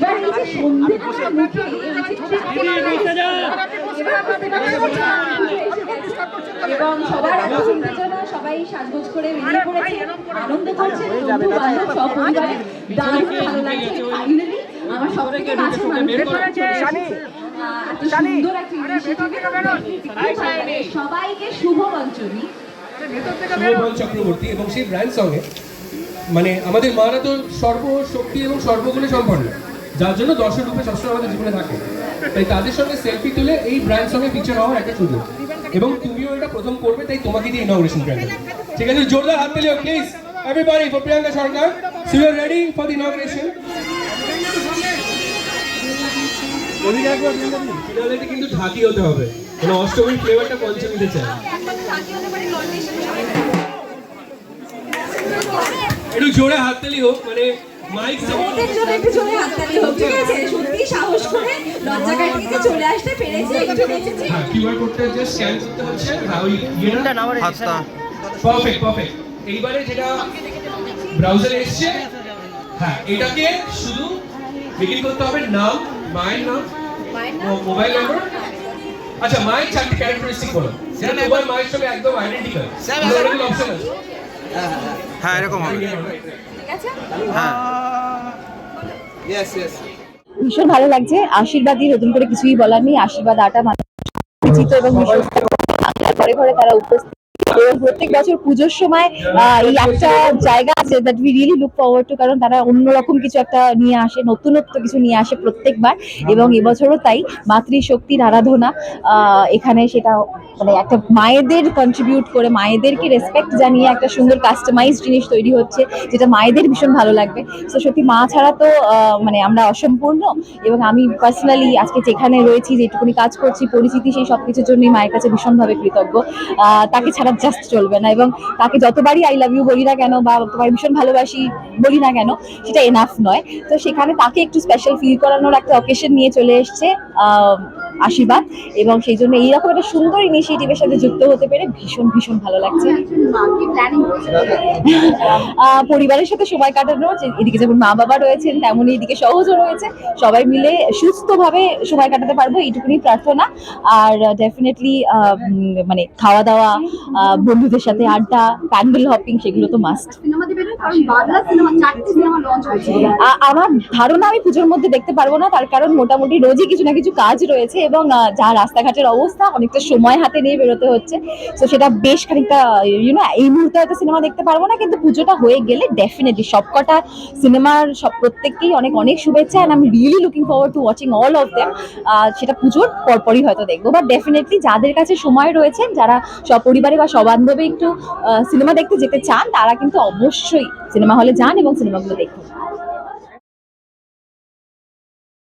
এবার এই যে সন্ধ্যেবেলা মুখে এবং সবার এত উত্তেজনা সবাই সাজগোজ করে বেরিয়ে পড়েছে। আনন্দ করছে বন্ধু বান্ধব সব পরিবারে। দারুণ ভালো লাগছে ফাইনালি আমার সব থেকে এত সুন্দর একটা। সবাইকে শুভ পঞ্চমী চক্রবর্তী এবং সেই ব্র্যান্ড সঙ্গে মানে আমাদের মারা তো সর্বশক্তি এবং সর্বগুণে সম্পন্ন। যার জন্য দর্শক রূপে সবসময় আমাদের জীবনে থাকে। তাই তাদের সঙ্গে সেলফি তুলে এই ব্র্যান্ড সঙ্গে পিকচার হওয়ার একটা সুযোগ। এবং তুমিও এটা প্রথম করবে, তাই তোমাকে দিয়ে ইনগ্রেশন ব্র্যান্ড ঠিক আছে, জোরদার হাত তালিও please everybody for Priyanka Sarkar so you ready for the ingression কিন্তু ঢাকি হতে হবে। মানে অষ্টমীর ফ্লেভারটা পঞ্চমীতে চাই একটু জোরে হাততালি হোক মানে ওদের জন্য একটু জোরে হাততালি হোক ঠিক আছে? সত্যি সাহস করে লজ্জা কাটিয়ে চলে আসতে পেরেছে একটু বেঁচেছে হ্যাঁ কিউআর কোডটা জাস্ট স্ক্যান করতে হচ্ছে হ্যাঁ ওই ইয়েটা হাতটা পারফেক্ট পারফেক্ট এইবারে যেটা ব্রাউজারে এসছে হ্যাঁ এটাকে শুধু বিক্রি করতে হবে নাম মায়ের নাম মোবাইল নাম্বার আচ্ছা মায়ের চারটি ক্যারেক্টারিস্টিক বলো। যেটা মায়ের সঙ্গে একদম আইডেন্টিক্যাল অপশন আছে? হ্যাঁ এরকম হবে। হ্যাঁ। ভীষণ ভালো লাগছে। আশীর্বাদই নতুন করে কিছুই বলার নেই। আশীর্বাদ আটা মানুষ। পরিচিত এবং ঘরে ঘরে তারা উপস্থিত প্রত্যেক বছর পুজোর সময় এই একটা জায়গা আছে that we really look forward to কারণ তারা অন্যরকম কিছু একটা নিয়ে আসে, নতুনত্ব কিছু নিয়ে আসে প্রত্যেকবার এবং এবছরও তাই, মাতৃশক্তির আরাধনা এখানে সেটা মানে একটা মায়েদের কন্ট্রিবিউট করে, মায়েদেরকে রেসপেক্ট জানিয়ে একটা সুন্দর কাস্টমাইজ জিনিস তৈরি হচ্ছে যেটা মায়েদের ভীষণ ভালো লাগবে। তো সত্যি মা ছাড়া তো মানে আমরা অসম্পূর্ণ এবং আমি পার্সোনালি আজকে যেখানে রয়েছি, যেটুকুনি কাজ করছি, পরিচিতি সেই সব কিছুর জন্যই মায়ের কাছে ভীষণভাবে কৃতজ্ঞ। তাকে ছাড়া জাস্ট চলবে না এবং তাকে যতবারই আই লাভ ইউ বলি না কেন বা তোমায় ভীষণ ভালোবাসি বলি না কেন, সেটা এনাফ নয়। তো সেখানে তাকে একটু স্পেশাল ফিল করানোর একটা অকেশন নিয়ে চলে এসছে আশীর্বাদ এবং সেই জন্য এইরকম একটা সুন্দর ইনিশিয়েটিভের সাথে যুক্ত হতে পেরে ভীষণ ভীষণ ভালো লাগছে। পরিবারের সাথে সময় কাটানো এদিকে যেমন মা বাবা রয়েছেন, তেমনই এদিকে সহজও রয়েছে। সবাই মিলে সুস্থভাবে সময় কাটাতে পারব, এইটুকুনি প্রার্থনা। আর ডেফিনেটলি মানে খাওয়া দাওয়া বন্ধুদের সাথে আড্ডা প্যান্ডেল হপিং সেগুলো তো মাস্ট আমার ধারণা আমি পুজোর মধ্যে দেখতে পারব না তার কারণ মোটামুটি রোজই কিছু না কিছু কাজ রয়েছে এবং যা রাস্তাঘাটের অবস্থা অনেকটা সময় হাতে নিয়ে বেরোতে হচ্ছে। তো সেটা বেশ খানিকটা ইউনো এই মুহূর্তে হয়তো সিনেমা দেখতে পারব না কিন্তু পুজোটা হয়ে গেলে ডেফিনেটলি সবকটা সিনেমার সব প্রত্যেককেই অনেক অনেক শুভেচ্ছা অ্যান্ড আমি really looking forward to watching all of them সেটা পুজোর পরপরই হয়তো দেখব। বাট ডেফিনেটলি যাদের কাছে সময় রয়েছে যারা সপরিবারে বা সবান্ধবে একটু সিনেমা দেখতে যেতে চান, তারা কিন্তু অবশ্যই সিনেমা হলে যান এবং সিনেমাগুলো দেখুন।